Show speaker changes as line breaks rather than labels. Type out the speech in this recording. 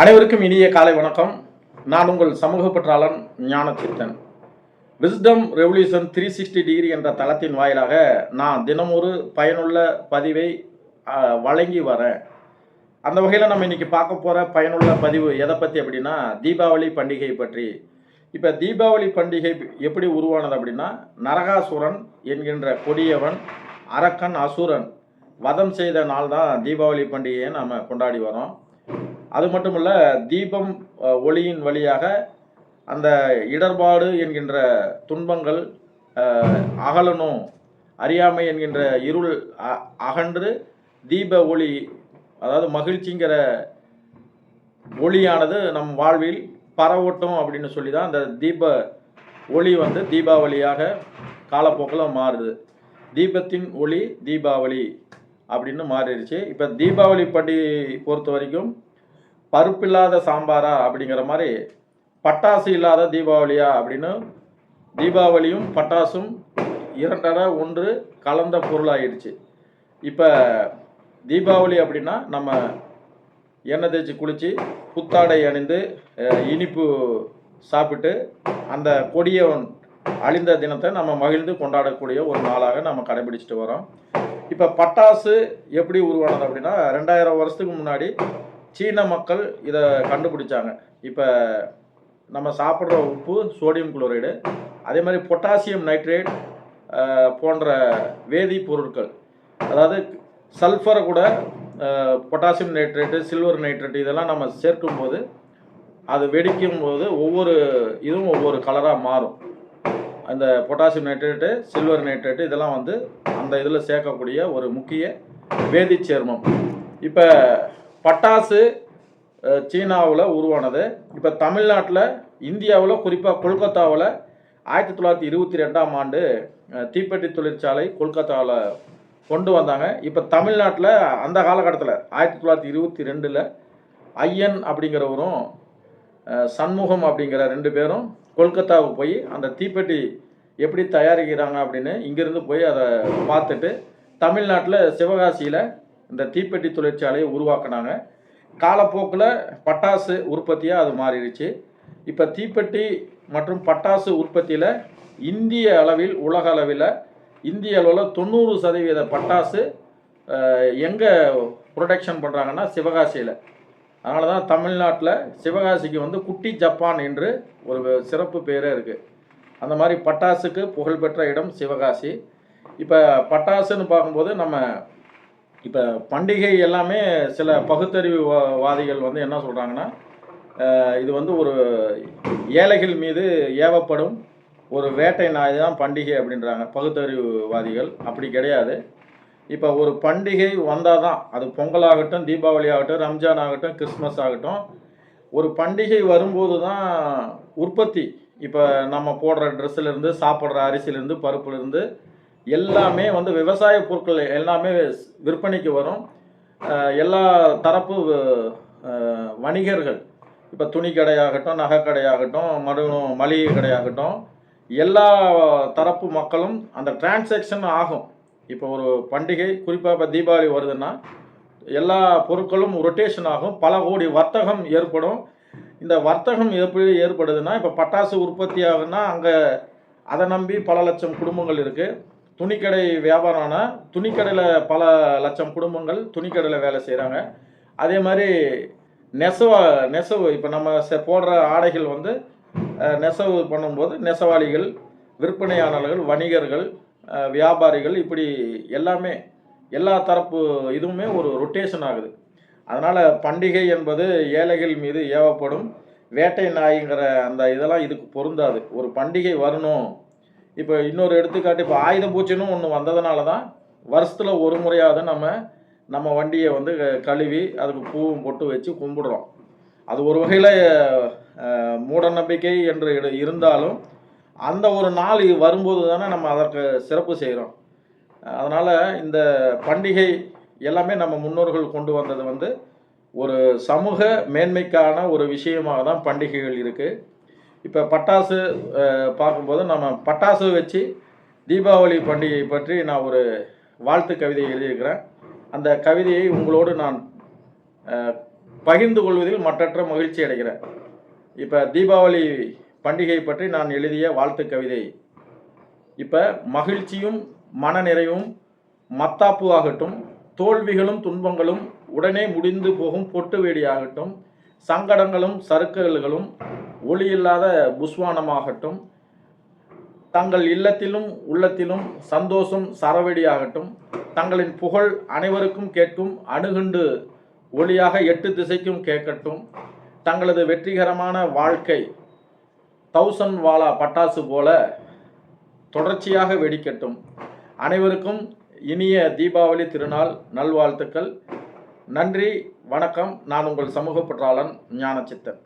அனைவருக்கும் இனிய காலை வணக்கம். நான் உங்கள் சமூக பற்றாளன் Gnanachithan wisdom revolution three sixty degree என்ற தளத்தின் வாயிலாக நான் தினமொரு பயனுள்ள பதிவை வழங்கி வரேன் அந்த வகையில் நம்ம இன்னைக்கு பார்க்க போகிற பயனுள்ள பதிவு எதை பற்றி அப்படின்னா தீபாவளி பண்டிகை பற்றி. இப்போ தீபாவளி பண்டிகை எப்படி உருவானது அப்படின்னா நரகாசுரன் என்கின்ற கொடியவன் அரக்கன் அசுரன் வதம் செய்த நாள் தான் தீபாவளி பண்டிகையை நம்ம கொண்டாடி வரோம் அது மட்டும் இல்லை தீபம் ஒளியின் வழியாக அந்த இடர்பாடு என்கின்ற துன்பங்கள் அகலனும் அகலணும் அறியாமை என்கின்ற இருள் அ- அகன்று தீப ஒளி அதாவது மகிழ்ச்சிங்கிற ஒளியானது நம் வாழ்வில் பரவட்டும் அப்படின்னு சொல்லி தான் அந்த தீப ஒளி வந்து தீபாவளியாக காலப்போக்கில் மாறுது. தீபத்தின் ஒளி தீபாவளி அப்படின்னு மாறிடுச்சு. இப்போ தீபாவளி பண்டிகை பொறுத்த வரைக்கும் பருப்பில்லாத சாம்பாரா அப்படிங்கிற மாதிரி பட்டாசு இல்லாத தீபாவளியா அப்படின்னு தீபாவளியும் பட்டாசும் இரண்டரை ஒன்று கலந்த பொருளாயிடுச்சு இப்போ தீபாவளி அப்படின்னா நம்ம எண்ணெய் தேய்ச்சி குளித்து புத்தாடை அணிந்து இனிப்பு சாப்பிட்டு அந்த கொடியவன் அழிந்த தினத்தை நம்ம மகிழ்ந்து கொண்டாடக்கூடிய ஒரு நாளாக நம்ம கடைபிடிச்சிட்டு வரோம். இப்போ பட்டாசு எப்படி உருவானது அப்படின்னா ரெண்டாயிரம் வருஷத்துக்கு முன்னாடி சீன மக்கள் இதை கண்டுபிடிச்சாங்க. இப்போ நம்ம சாப்பிட்ற உப்பு சோடியம் குளோரைடு அதே மாதிரி பொட்டாசியம் நைட்ரேட் போன்ற வேதிப்பொருட்கள் அதாவது சல்ஃபரை கூட பொட்டாசியம் நைட்ரேட்டு சில்வர் நைட்ரேட் இதெல்லாம் நம்ம சேர்க்கும்போது அது வெடிக்கும் போது ஒவ்வொரு இதுவும் ஒவ்வொரு கலராக மாறும். அந்த பொட்டாசியம் நைட்ரேட்டு சில்வர் நைட்ரேட்டு இதெல்லாம் வந்து அந்த இதில் சேர்க்கக்கூடிய ஒரு முக்கிய வேதிச்சேர்மம் இப்போ பட்டாசு சீனாவில் உருவானது. இப்போ தமிழ்நாட்டில் இந்தியாவில் குறிப்பாக கொல்கத்தாவில் ஆயிரத்தி தொள்ளாயிரத்தி இருபத்தி ரெண்டாம் ஆண்டு தீப்பெட்டி தொழிற்சாலை கொல்கத்தாவில் கொண்டு வந்தாங்க. இப்போ தமிழ்நாட்டில் அந்த காலகட்டத்தில் ஆயிரத்தி தொள்ளாயிரத்தி இருபத்தி ரெண்டில் ஐயன் அப்படிங்கிறவரும் சண்முகம் அப்படிங்கிற ரெண்டு பேரும் கொல்கத்தாவுக்கு போய் அந்த தீப்பெட்டி எப்படி தயாரிக்கிறாங்க அப்படின்னு இங்கேருந்து போய் அதை பார்த்துட்டு தமிழ்நாட்டில் சிவகாசியில் இந்த தீப்பெட்டி தொழிற்சாலையை உருவாக்குனாங்க. காலப்போக்கில் பட்டாசு உற்பத்தியாக அது மாறிடுச்சு. இப்போ தீப்பெட்டி மற்றும் பட்டாசு உற்பத்தியில் இந்திய அளவில் உலக அளவில் இந்திய அளவில் தொண்ணூறு சதவீத பட்டாசு எங்கே ப்ரொடக்ஷன் பண்ணுறாங்கன்னா சிவகாசியில். அதனால தான் தமிழ்நாட்டில் சிவகாசிக்கு வந்து குட்டி ஜப்பான் என்று ஒரு சிறப்பு பேரே இருக்குது அந்த மாதிரி பட்டாசுக்கு புகழ்பெற்ற இடம் சிவகாசி. இப்போ பட்டாசுன்னு பார்க்கும்போது நம்ம இப்போ பண்டிகை எல்லாமே சில பகுத்தறிவு வா- வாதிகள் வந்து என்ன சொல்கிறாங்கன்னா இது வந்து ஒரு ஏழைகள் மீது ஏவப்படும் ஒரு வேட்டை நாய் தான் பண்டிகை அப்படின்றாங்க. பகுத்தறிவுவாதிகள் அப்படி கிடையாது. இப்போ ஒரு பண்டிகை வந்தால் தான் அது பொங்கல் ஆகட்டும் தீபாவளி ஆகட்டும் ரம்ஜான் ஆகட்டும் கிறிஸ்மஸ் ஆகட்டும் ஒரு பண்டிகை வரும்போது தான் உற்பத்தி. இப்போ நம்ம போடுற ட்ரெஸ்ஸுலேருந்து சாப்பிட்ற அரிசிலேருந்து பருப்புலேருந்து எல்லாமே வந்து விவசாய பொருட்கள் எல்லாமே விற்பனைக்கு வரும். எல்லா தரப்பு வணிகர்கள் இப்போ துணி கடையாகட்டும் நகை கடையாகட்டும் மறுபடியும் மளிகை கடையாகட்டும் எல்லா தரப்பு மக்களும் அந்த டிரான்சாக்ஷன் ஆகும். இப்போ ஒரு பண்டிகை குறிப்பாக இப்போ தீபாவளி வருதுன்னா எல்லா பொருட்களும் ரொட்டேஷன் ஆகும். பல கோடி வர்த்தகம் ஏற்படும். இந்த வர்த்தகம் எப்படி ஏற்படுதுன்னா இப்போ பட்டாசு உற்பத்தி ஆகுதுன்னா அங்கே அதை நம்பி பல லட்சம் குடும்பங்கள் இருக்குது துணிக்கடை வியாபாரம்னா துணிக்கடையில் பல லட்சம் குடும்பங்கள் துணிக்கடையில் வேலை செய்கிறாங்க அதே மாதிரி நெசவ நெசவு இப்போ நம்ம போடுற ஆடைகள் வந்து நெசவு பண்ணும்போது நெசவாளிகள் விற்பனையாளர்கள் வணிகர்கள் வியாபாரிகள் இப்படி எல்லாமே எல்லா தரப்பு இதுவுமே ஒரு ரொட்டேஷன் ஆகுது. அதனால் பண்டிகை என்பது ஏழைகள் மீது ஏவப்படும். வேட்டை நாய்ங்கிற அந்த இதெல்லாம் இதுக்கு பொருந்தாது. ஒரு பண்டிகை வரணும் இப்போ இன்னொரு எடுத்துக்காட்டு இப்போ ஆயுத பூச்சின்னு ஒன்று வந்ததுனால தான் வருஷத்தில் ஒரு முறையாவது நம்ம நம்ம வண்டியை வந்து க- கழுவி அதுக்கு பூவும் பொட்டு வச்சு கும்பிடுறோம். அது ஒரு வகையில் மூட நம்பிக்கை என்று இருந்தாலும் அந்த ஒரு நாள் இது வரும்போது தானே நம்ம அதற்கு சிறப்பு செய்கிறோம் அதனால் இந்த பண்டிகை எல்லாமே நம்ம முன்னோர்கள் கொண்டு வந்தது வந்து ஒரு சமூக மேன்மைக்கான ஒரு விஷயமாக தான் பண்டிகைகள் இருக்குது இப்போ பட்டாசு பார்க்கும்போது நம்ம பட்டாசு வச்சு தீபாவளி பண்டிகை பற்றி நான் ஒரு வாழ்த்து கவிதை எழுதியிருக்கிறேன். அந்த கவிதையை உங்களோடு நான் பகிர்ந்து கொள்வதில் மற்றற்ற மகிழ்ச்சி அடைகிறேன். இப்போ தீபாவளி பண்டிகை பற்றி நான் எழுதிய வாழ்த்து கவிதை. இப்போ மகிழ்ச்சியும் மனநிறைவும் மத்தாப்பு ஆகட்டும் தோல்விகளும் துன்பங்களும் உடனே முடிந்து போகும் பொட்டு வெடியாகட்டும் சங்கடங்களும் சறுக்கல்களும் ஒளி இல்லாத புஸ்வானமாகட்டும் தங்கள் இல்லத்திலும் உள்ளத்திலும் சந்தோஷம் சரவெடியாகட்டும் தங்களின் புகழ் அனைவருக்கும் கேட்கும் அணுகுண்டு ஒளியாக எட்டு திசைக்கும் கேட்கட்டும் தங்களது வெற்றிகரமான வாழ்க்கை தௌசண்ட் வாலா பட்டாசு போல தொடர்ச்சியாக வெடிக்கட்டும். அனைவருக்கும் இனிய தீபாவளி திருநாள் நல்வாழ்த்துக்கள். நன்றி வணக்கம். நான் உங்கள் சமூக பற்றாளன் ஞானச்சித்தன்.